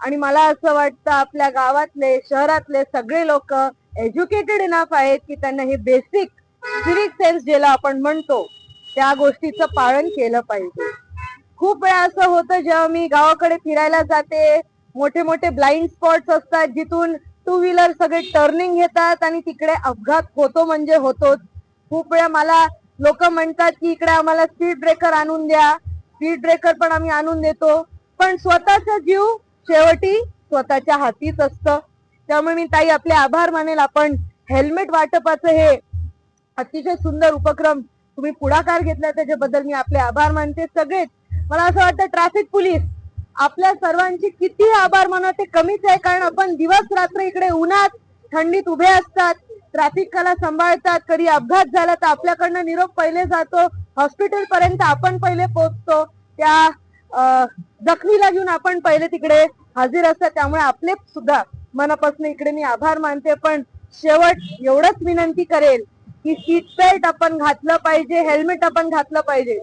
आणि मला असं वाटतं आपल्या गावातले शहरातले सगळे लोक एज्युकेटेड इनफ आहेत की त्यांना हे बेसिक सिविक सेन्स ज्याला आपण म्हणतो त्या गोष्टीचं पालन केलं पाहिजे. खूप वेळा असं होतं जेव्हा मी गावाकडे फिरायला जाते मोठे मोठे ब्लाइंड स्पॉट्स असतात जिथून टू व्हीलर सगळे टर्निंग घेतात आणि तिकडे अपघात होतो म्हणजे होतोच. खूप वेळा मला लोक म्हणतात की इकडे आम्हाला स्पीड ब्रेकर आणून द्या. स्पीड ब्रेकर पण आम्ही आणून देतो. पण स्वतःचा जीव शेवटी स्वतःच्या हातीच असतं. त्यामुळे मी ताई आपले आभार मानेल. आपण हेल्मेट वाटपाचं हे अतिशय सुंदर उपक्रम तुम्ही पुढाकार घेतला त्याच्याबद्दल मी आपले आभार मानते सगळेच. मला असं वाटतं ट्रॅफिक पोलीस आपल्या सर्वांची किती आभार मानव ते कमीच आहे कारण आपण दिवस रात्र इकडे उन्हात थंडीत उभे असतात ट्रॅफिकला सांभाळतात कधी अपघात झाला तर आपल्याकडनं निरोप पहिले जातो हॉस्पिटल पर्यंत आपण पहिले पोहोचतो. त्या जखमीला घेऊन आपण पहिले तिकडे हजर असतात. त्यामुळे आपले सुद्धा मनापासून इकडे मी आभार मानते. पण शेवट एवढंच विनंती करेल की सीट बेल्ट आपण घातलं पाहिजे हेल्मेट आपण घातलं पाहिजे.